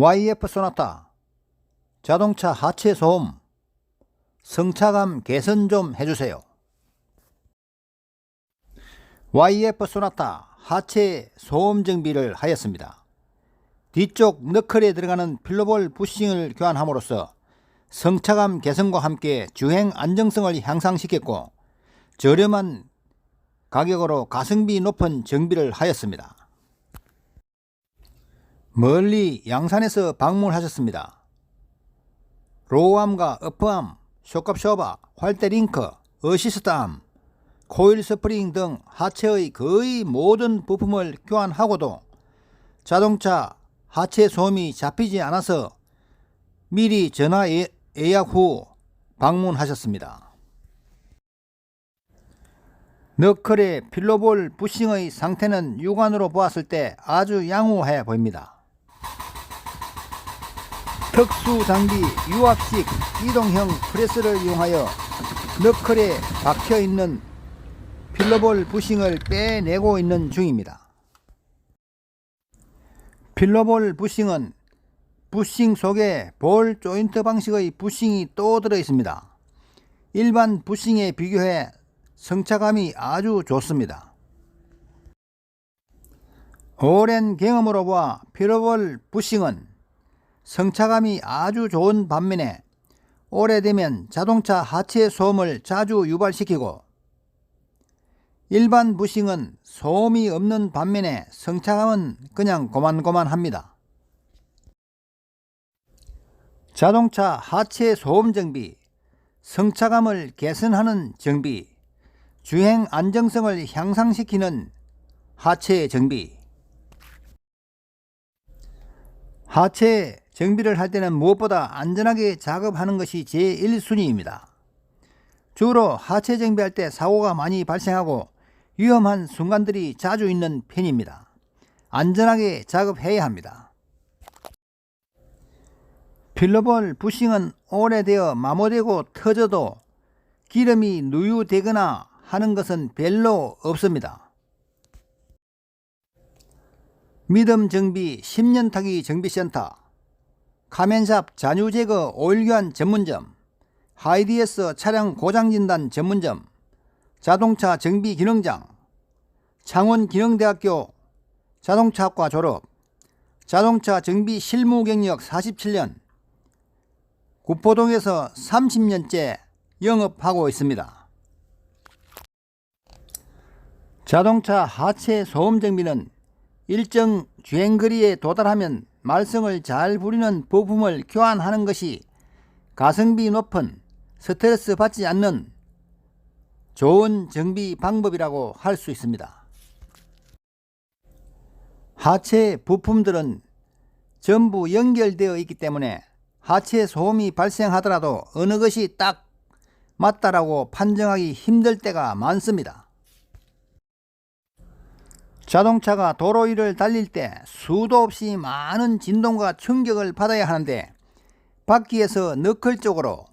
YF 소나타 자동차 하체 소음 성차감 개선 좀 해주세요. YF 소나타 하체 소음 정비를 하였습니다. 뒤쪽 너클에 들어가는 필로볼 부싱을 교환함으로써 성차감 개선과 함께 주행 안정성을 향상시켰고 저렴한 가격으로 가성비 높은 정비를 하였습니다. 멀리 양산에서 방문하셨습니다. 로우암과 어프암, 쇼캅쇼바, 활대링크, 어시스트암, 코일 스프링 등 하체의 거의 모든 부품을 교환하고도 자동차 하체 소음이 잡히지 않아서 미리 전화 예- 예약 후 방문하셨습니다. 너클의 필로볼 부싱의 상태는 육안으로 보았을 때 아주 양호해 보입니다. 특수 장비 유압식 이동형 프레스를 이용하여 너클에 박혀 있는 필로볼 부싱을 빼내고 있는 중입니다. 필로볼 부싱은 부싱 속에 볼 조인트 방식의 부싱이 또 들어 있습니다. 일반 부싱에 비교해 성차감이 아주 좋습니다. 오랜 경험으로 보아 필로볼 부싱은 성차감이 아주 좋은 반면에 오래되면 자동차 하체 소음을 자주 유발시키고 일반 부싱은 소음이 없는 반면에 성차감은 그냥 고만고만합니다. 자동차 하체 소음 정비, 성차감을 개선하는 정비, 주행 안정성을 향상시키는 하체 정비. 하체 정비를 할 때는 무엇보다 안전하게 작업하는 것이 제1순위입니다. 주로 하체 정비할 때 사고가 많이 발생하고 위험한 순간들이 자주 있는 편입니다. 안전하게 작업해야 합니다. 필러볼 부싱은 오래되어 마모되고 터져도 기름이 누유되거나 하는 것은 별로 없습니다. 믿음 정비 10년 타기 정비센터 카멘샵 잔유 제거 오일 교환 전문점 하이디에스 차량 고장 진단 전문점 자동차 정비 기능장 창원 기능대학교 자동차학과 졸업 자동차 정비 실무 경력 47년 구포동에서 30년째 영업하고 있습니다. 자동차 하체 소음 정비는 일정 주행거리에 도달하면 말썽을 잘 부리는 부품을 교환하는 것이 가성비 높은 스트레스 받지 않는 좋은 정비 방법이라고 할 수 있습니다. 하체 부품들은 전부 연결되어 있기 때문에 하체 소음이 발생하더라도 어느 것이 딱 맞다라고 판정하기 힘들 때가 많습니다. 자동차가 도로 위를 달릴 때 수도 없이 많은 진동과 충격을 받아야 하는데 바퀴에서 너클 쪽으로,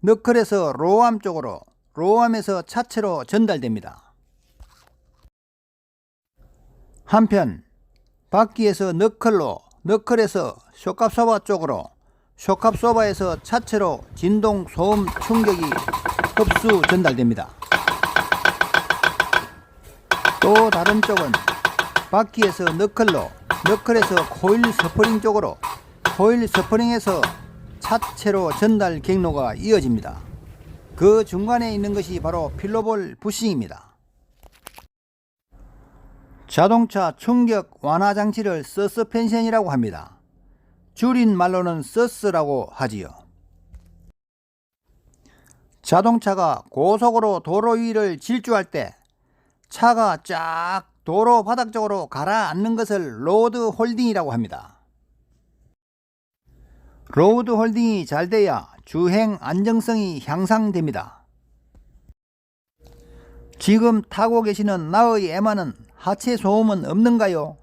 너클에서 로암 쪽으로, 로암에서 차체로 전달됩니다. 한편 바퀴에서 너클로, 너클에서 쇼캅소바 쪽으로, 쇼캅소바에서 차체로 진동, 소음, 충격이 흡수 전달됩니다. 또 다른 쪽은 바퀴에서 너클로, 너클에서 코일 스프링 쪽으로, 코일 스프링에서 차체로 전달 경로가 이어집니다. 그 중간에 있는 것이 바로 필로볼 부싱입니다. 자동차 충격 완화 장치를 서스펜션이라고 합니다. 줄인 말로는 서스라고 하지요. 자동차가 고속으로 도로 위를 질주할 때 차가 쫙 도로 바닥 쪽으로 가라앉는 것을 로드 홀딩이라고 합니다. 로드 홀딩이 잘 돼야 주행 안정성이 향상됩니다. 지금 타고 계시는 나의 에마는 하체 소음은 없는가요?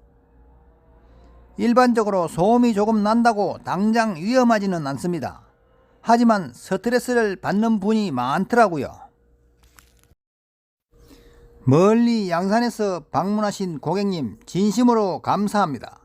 일반적으로 소음이 조금 난다고 당장 위험하지는 않습니다. 하지만 스트레스를 받는 분이 많더라고요. 멀리 양산에서 방문하신 고객님 진심으로 감사합니다.